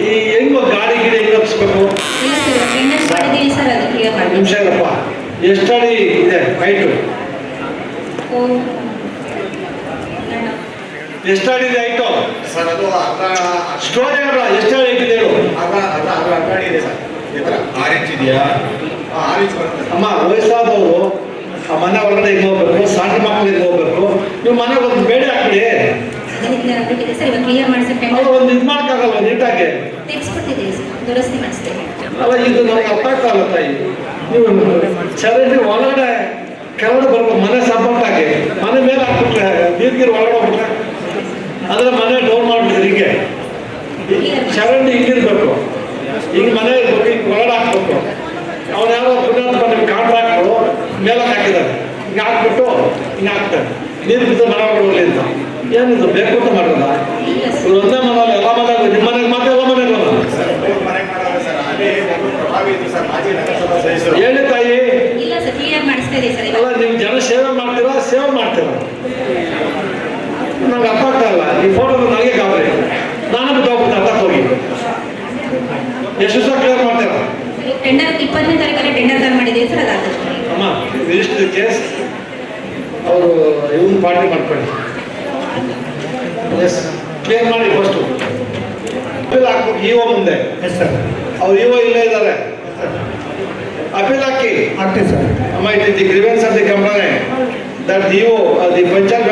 ಈ ಹೆಂಗೋ ಗಾಡಿ ಗಿಡ ಹೆಂಗ್ ಕ್ಲಿಯರ್ ನಿಮಿಷ ಇರಪ್ಪ ಎಷ್ಟು ಅಡಿ ಇದೆ ಹೈಟು ಎಷ್ಟು ಅಡಿ ಇದೆ ಹೈಟು ಸರ್ ಅದು ಸ್ಟೋರಿ ಅಲ್ಲ ಎಷ್ಟು ಅಡಿ ಹೈಟ್ ಇದೆ ಹೇಳು. ಅರ್ಧ ಅರ್ಧ ಅರ್ಧ ಅರ್ಧ ಅಡಿ ಇದೆ ಸರ್. ಈ ಥರ ಆರು ಇಂಚ್ ಇದೆಯಾ. ಅಮ್ಮ ವಯಸ್ಸಾದವರು ಆ ಮನೆ ಒಳಗಡೆ ಹಿಂಗ್ ಹೋಗ್ಬೇಕು? ಸಣ್ಣ ಮಕ್ಕಳಿಗೆ ಹಿಂಗ್ ಹೋಗ್ಬೇಕು? ನೀವು ಮನೆಗೆ ಒಂದು ಬೇಡ ಆಗ್ಬಿಟ್ಟಿದೆ ಸರ್ ಇವಾಗ ಕ್ಲಿಯರ್ ಮಾಡಿಸಿ ಒಂದು ಇದು ಮಾಡೋಕ್ಕಾಗಲ್ಲ ನೀಟಾಗಿ. ತೆಗೆಸ್ಬಿಟ್ಟಿದ್ದೀವಿ ಸರ್ ದುರಸ್ತಿ ಮಾಡಿಸ್ತೇವೆ. ಅಲ್ಲ ಇದು ನನಗೆ ಅರ್ಥ ಆಗ್ತಾಯಿಲ್ಲ ತಾಯಿ ನೀವು ಚರಂಡಿ ಒಳಗಡೆ ಕೆಳಗಡೆ ಬರ್ಬೇಕು ಮನೆ ಸಪೋರ್ಟ್ ಆಗಿ ಮನೆ ಮೇಲೆ ಹಾಕ್ಬಿಟ್ರೆ ನೀರ್ಗಿರ್ ಒಳಗಡೆ ಹೋಗ್ಬಿಟ್ರೆ ಅಂದ್ರೆ ಮನೆ ಡೌನ್ ಮಾಡ್ಬಿಟ್ರೆ ಹೀಗೆ. ಚರಂಡಿ ಹಿಂಗಿರ್ಬೇಕು. ಹಿಂಗೆ ಮನೆ ಇರ್ಬೇಕು ಹಿಂಗೆ ಒಳಗಡೆ ಹಾಕ್ಬೇಕು. ಅವ್ನು ಯಾರೋ ಪುಣ್ಯಾತ್ಮ ನಿಮ್ಗೆ ಕಾಂಟ್ರಾಕ್ಟ್ರು ಮೇಲಕ್ಕೆ ಹಾಕಿದ್ದಾರೆ. ಹಿಂಗೆ ಹಾಕ್ಬಿಟ್ಟು ಹಿಂಗೆ ಹಾಕ್ತಾರೆ. ನೀರು ಬಿದ್ದು ಮನೆ ಹೋಗ್ಲಿ ಅಂತ. ಏನಿದು ಬೇಕು ಅಂತ ಮಾಡೋದ ಇವ್ರು ಒಂದೇ ಮನೆಯಲ್ಲಿ ಎಲ್ಲ ಮನೆಗೂ ನಿಮ್ಮ ಮನೆಗೆ ಮಾತ್ರ ಎಲ್ಲ ಮನೆಗೂ ನಗರಸಭಾ ಹೇಳಿ ತಾಯಿ. ಅಲ್ಲ ನೀವು ಜನ ಸೇವೆ ಮಾಡ್ತೀರಾ ಸೇವೆ ಮಾಡ್ತೀರಾ? ನಂಗೆ ಅರ್ಥ ಆಗ್ತಾ ಇಲ್ಲ. ಈ ಫೋಟೋ ನನಗೆ ಗಾಬರಿ. ನಾನು ಹೋಗ್ಬಿಟ್ಟು ಅರ್ಥ ಹೋಗಿ. ಎಷ್ಟು ದಿವಸ ಕ್ಲಿಯರ್ ಮಾಡ್ತೀರಾ? ಟೆಂಡರ್ ಇಪ್ಪತ್ತನೇ ತಾರೀಕಲ್ಲಿ ಟೆಂಡರ್ ಮಾಡಿದ್ದೀವಿ ಸರ್ ಅದಾದಷ್ಟು. ಅಮ್ಮ ಇಷ್ಟು ಕೇಸ್ ಅವರು ಇವ್ರ ಪಾರ್ಟಿ ಮಾಡ್ಕೊಳ್ಳಿ. ಎಸ್ ಕ್ಲಿಯರ್ ಮಾಡಿ ಫಸ್ಟು ಅಪೀಲ್ ಹಾಕ್ಬೇಕು ಇಒ ಮುಂದೆ. ಎಸ್ ಸರ್ ಅವ್ರು ಇಒ ಇಲ್ಲೇ ಇದ್ದಾರೆ. ಅಪೀಲ್ ಹಾಕಿ. ಹಾಕ್ತೀವಿ ಸರ್ ಅಮ್ಮ it the grievance of the company that EO the panchayat